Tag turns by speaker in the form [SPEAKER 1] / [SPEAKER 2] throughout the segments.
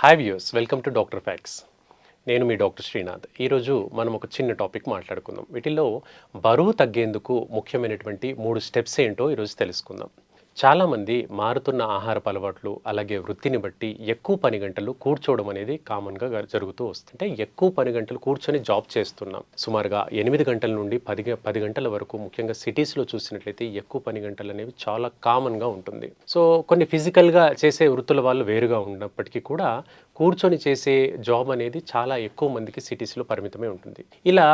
[SPEAKER 1] Hi views welcome to doctor facts నేను మీ doctor Srinath ఈరోజు మనం ఒక చిన్న టాపిక్ మాట్లాడుకుందాం. వీటిలో బరువు తగ్గేందుకు ముఖ్యమైనటువంటి మూడు స్టెప్స్ ఏంటో ఈరోజు తెలుసుకుందాం. చాలామంది మారుతున్న ఆహారపు అలవాట్లు అలాగే వృత్తిని బట్టి ఎక్కువ పని గంటలు కూర్చోవడం అనేది కామన్గా గ- జరుగుతూ వస్తుంది అంటే ఎక్కువ పని గంటలు కూర్చొని జాబ్ చేస్తున్నాం. సుమారుగా ఎనిమిది గంటల నుండి పది గ- పది గంటల వరకు ముఖ్యంగా సిటీస్లో చూసినట్లయితే ఎక్కువ పని గంటలు అనేవి చాలా కామన్గా ఉంటుంది. సో కొన్ని ఫిజికల్గా చేసే వృత్తుల వాళ్ళు వేరుగా ఉన్నప్పటికీ కూడా కూర్చొని చేసే జాబ్ అనేది చాలా ఎక్కువ మందికి సిటీస్లో పరిమితమే ఉంటుంది. ఇలా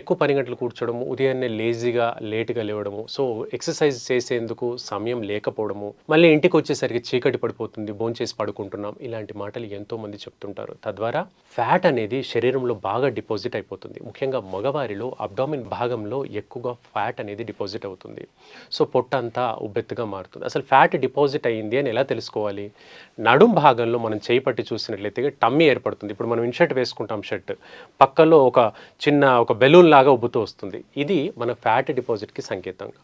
[SPEAKER 1] ఎక్కువ పని గంటలు కూర్చోడము ఉదయాన్నే లేజీగా లేట్గా లేవడము సో ఎక్సర్సైజ్ చేసేందుకు సమయం లేకపోవడము మళ్ళీ ఇంటికి వచ్చేసరికి చీకటి పడిపోతుంది భోంచేసి పడుకుంటున్నాం ఇలాంటి మాటలు ఎంతో మంది చెప్తుంటారు. తద్వారా ఫ్యాట్ అనేది శరీరంలో బాగా డిపాజిట్ అయిపోతుంది. ముఖ్యంగా మగవారిలో అబ్డామిన్ భాగంలో ఎక్కువగా ఫ్యాట్ అనేది డిపాజిట్ అవుతుంది. సో పొట్ట అంతా ఉబ్బెత్తుగా మారుతుంది. అసలు ఫ్యాట్ డిపాజిట్ అయ్యింది అని ఎలా తెలుసుకోవాలి? నడుం భాగంలో మనం చేయి పట్టి చూసినట్లయితే టమ్మీ ఏర్పడుతుంది. ఇప్పుడు మనం ఇన్షర్ట్ వేసుకుంటాం షర్ట్. పక్కలో ఒక చిన్న ఒక బెలూన్ లాగా ఉబ్బుతూ వస్తుంది. ఇది మన ఫ్యాట్ డిపాజిట్కి సంకేతంగా.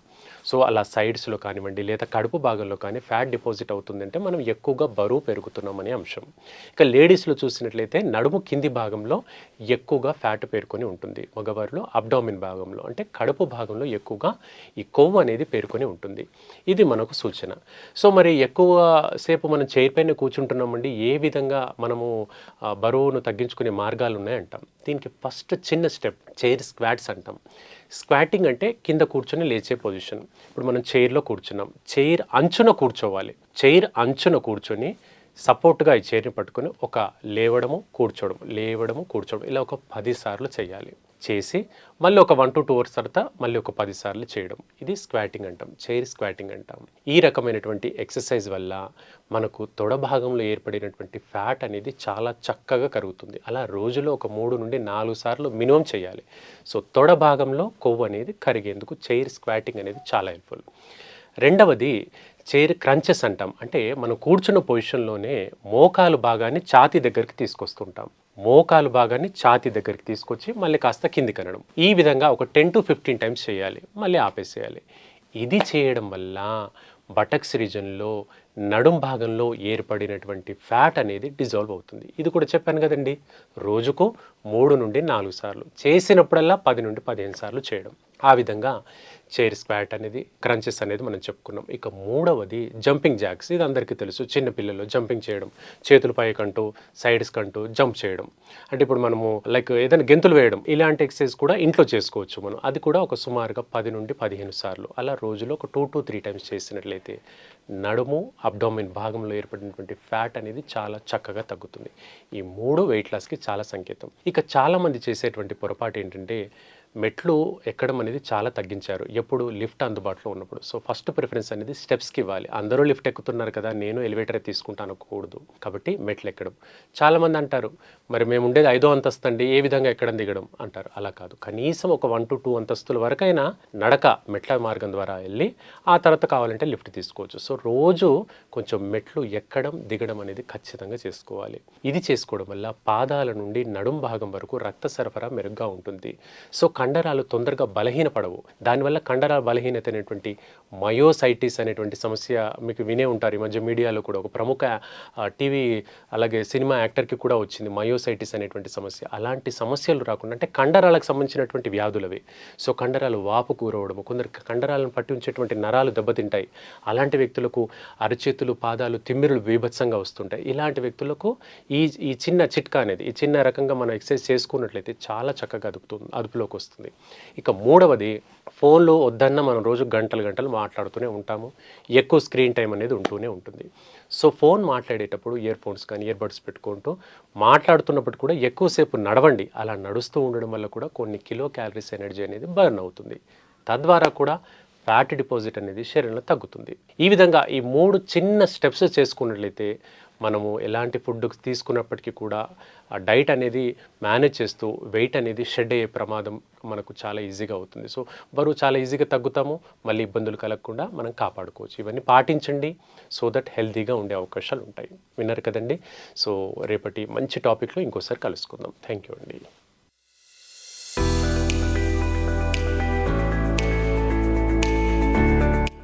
[SPEAKER 1] సో అలా సైడ్స్లో కానివ్వండి లేదా కడుపు భాగంలో కానీ ఫ్యాట్ డిపాజిట్ అవుతుందంటే మనం ఎక్కువగా బరువు పెరుగుతున్నామనే అంశం. ఇక లేడీస్లో చూసినట్లయితే నడుము కింది భాగంలో ఎక్కువగా ఫ్యాట్ పేర్కొని ఉంటుంది. మగవారిలో అబ్డామిన్ భాగంలో అంటే కడుపు భాగంలో ఎక్కువగా ఈ కొవ్వు అనేది పేర్కొని ఉంటుంది. ఇది మనకు సూచన. సో మరి ఎక్కువ సేపు మనం చైర్ పైన కూర్చుంటున్నామండి ఏ విధంగా మనము బరువును తగ్గించుకునే మార్గాలు ఉన్నాయంటాం దీనికి ఫస్ట్ చిన్న స్టెప్ చైర్ స్క్వాట్స్ అంటాం. స్క్వాటింగ్ అంటే కింద కూర్చొని లేచే పొజిషన్. ఇప్పుడు మనం చైర్లో కూర్చున్నాం. చైర్ అంచున కూర్చోవాలి. చైర్ అంచున కూర్చొని సపోర్ట్గా ఈ చైర్ని పట్టుకొని ఒక లేవడము కూర్చోవడం లేవడము కూర్చోవడం ఇలా ఒక పది సార్లు చేయాలి. చేసి మళ్ళీ ఒక వన్ టు టూ అవర్స్ తర్వాత మళ్ళీ ఒక పదిసార్లు చేయడం. ఇది స్క్వాటింగ్ అంటాం చైర్ స్క్వాటింగ్ అంటాం. ఈ రకమైనటువంటి ఎక్సర్సైజ్ వల్ల మనకు తొడ భాగంలో ఏర్పడినటువంటి ఫ్యాట్ అనేది చాలా చక్కగా కరుగుతుంది. అలా రోజులో ఒక మూడు నుండి నాలుగు సార్లు మినిమం చేయాలి. సో తొడ భాగంలో కొవ్వు అనేది కరిగేందుకు చైర్ స్క్వాటింగ్ అనేది చాలా హెల్ప్ఫుల్ రెండవది చైర్ క్రంచెస్ అంటాం. అంటే మనం కూర్చున్న పొజిషన్లోనే మోకాలు భాగాన్ని ఛాతీ దగ్గరికి తీసుకొస్తుంటాం. మోకాలు భాగాన్ని ఛాతీ దగ్గరికి తీసుకొచ్చి మళ్ళీ కాస్త కిందికి అనడం. ఈ విధంగా ఒక టెన్ టు ఫిఫ్టీన్ టైమ్స్ చేయాలి. మళ్ళీ ఆపేసేయాలి. ఇది చేయడం వల్ల బటక్స్ రీజన్లో నడుం భాగంలో ఏర్పడినటువంటి ఫ్యాట్ అనేది డిజాల్వ్ అవుతుంది. ఇది కూడా చెప్పాను కదండి రోజుకు మూడు నుండి నాలుగు సార్లు చేసినప్పుడల్లా పది నుండి పదిహేను సార్లు చేయడం. ఆ విధంగా చైర్ స్క్వాట్ అనేది క్రంచెస్ అనేది మనం చెప్పుకున్నాం. ఇక మూడవది జంపింగ్ జాక్స్ ఇది అందరికీ తెలుసు చిన్నపిల్లలు జంపింగ్ చేయడం చేతులు పైకంటూ సైడ్స్ కంటూ జంప్ చేయడం. అంటే ఇప్పుడు మనము లైక్ ఏదైనా గెంతులు వేయడం ఇలాంటి ఎక్సర్సైజ్ కూడా ఇంట్లో చేసుకోవచ్చు మనం. అది కూడా ఒక సుమారుగా పది నుండి పదిహేను సార్లు అలా రోజులో ఒక టూ టు త్రీ టైమ్స్ చేసినట్లయితే నడుము అబ్డోమిన్ భాగంలో ఏర్పడినటువంటి ఫ్యాట్ అనేది చాలా చక్కగా తగ్గుతుంది. ఈ మూడు వెయిట్ లాస్కి చాలా సంకేతం. ఇక చాలామంది చేసేటువంటి పొరపాటు ఏంటంటే మెట్లు ఎక్కడం అనేది చాలా తగ్గించారు. ఎప్పుడు లిఫ్ట్ అందుబాటులో ఉన్నప్పుడు. సో ఫస్ట్ ప్రిఫరెన్స్ అనేది స్టెప్స్కి ఇవ్వాలి. అందరూ లిఫ్ట్ ఎక్కుతున్నారు కదా నేను ఎలివేటర్ తీసుకుంటాను కూడదు కాబట్టి మెట్లు ఎక్కడం. చాలామంది అంటారు మరి మేము ఉండేది ఐదో అంతస్తు అండి ఏ విధంగా ఎక్కడం దిగడం? అంటారు. అలా కాదు. కనీసం ఒక వన్ టు టూ అంతస్తుల వరకైనా నడక మెట్ల మార్గం ద్వారా వెళ్ళి ఆ తర్వాత కావాలంటే లిఫ్ట్ తీసుకోవచ్చు. సో రోజు కొంచెం మెట్లు ఎక్కడం దిగడం అనేది ఖచ్చితంగా చేసుకోవాలి. ఇది చేసుకోవడం వల్ల పాదాల నుండి నడుం భాగం వరకు రక్త సరఫరా మెరుగ్గా ఉంటుంది. సో కండరాలు తొందరగా బలహీనపడవు. దానివల్ల కండరాల బలహీనత అనేటువంటి మయోసైటిస్ అనేటువంటి సమస్య మీకు వినే ఉంటారు. ఈ మధ్య మీడియాలో కూడా ఒక ప్రముఖ టీవీ అలాగే సినిమా యాక్టర్కి కూడా వచ్చింది మయోసైటిస్ అనేటువంటి సమస్య. అలాంటి సమస్యలు రాకుండా అంటే కండరాలకు సంబంధించినటువంటి వ్యాధులవి. సో కండరాలు వాపు కూరవడము కొందరికి కండరాలను పట్టి ఉంచేటువంటి నరాలు దెబ్బతింటాయి. అలాంటి వ్యక్తులకు అరచేతులు పాదాలు తిమ్మిరులు బీభత్సంగా వస్తుంటాయి. ఇలాంటి వ్యక్తులకు ఈ ఈ చిన్న చిట్కా అనేది ఈ చిన్న రకంగా మనం ఎక్సర్సైజ్ చేసుకున్నట్లయితే చాలా చక్కగా అదుపుతుంది అదుపులోకి వస్తుంది. వస్తుంది ఇక మూడవది ఫోన్లో వద్దన్న మనం రోజు గంటలు గంటలు మాట్లాడుతూనే ఉంటాము. ఎక్కువ స్క్రీన్ టైం అనేది ఉంటూనే ఉంటుంది. సో ఫోన్ మాట్లాడేటప్పుడు ఇయర్ ఫోన్స్ కానీ ఇయర్ బడ్స్ పెట్టుకుంటూ మాట్లాడుతున్నప్పుడు కూడా ఎక్కువసేపు నడవండి. అలా నడుస్తూ ఉండడం వల్ల కూడా కొన్ని కిలో క్యాలరీస్ ఎనర్జీ అనేది బర్న్ అవుతుంది. తద్వారా కూడా ఫ్యాట్ డిపాజిట్ అనేది శరీరంలో తగ్గుతుంది. ఈ విధంగా ఈ మూడు చిన్న స్టెప్స్ చేసుకున్నట్లయితే మనము ఎలాంటి ఫుడ్ తీసుకున్నప్పటికీ కూడా ఆ డైట్ అనేది మేనేజ్ చేస్తూ వెయిట్ అనేది షెడ్ అయ్యే ప్రమాదం మనకు చాలా ఈజీగా అవుతుంది. సో బరువు చాలా ఈజీగా తగ్గుతాము మళ్ళీ ఇబ్బందులు కలగకుండా మనం కాపాడుకోవచ్చు. ఇవన్నీ పాటించండి సో దట్ హెల్తీగా ఉండే అవకాశాలు ఉంటాయి. విన్నారు కదండి? సో రేపటి మంచి టాపిక్లో ఇంకోసారి కలుసుకుందాం. థ్యాంక్ యూ అండి.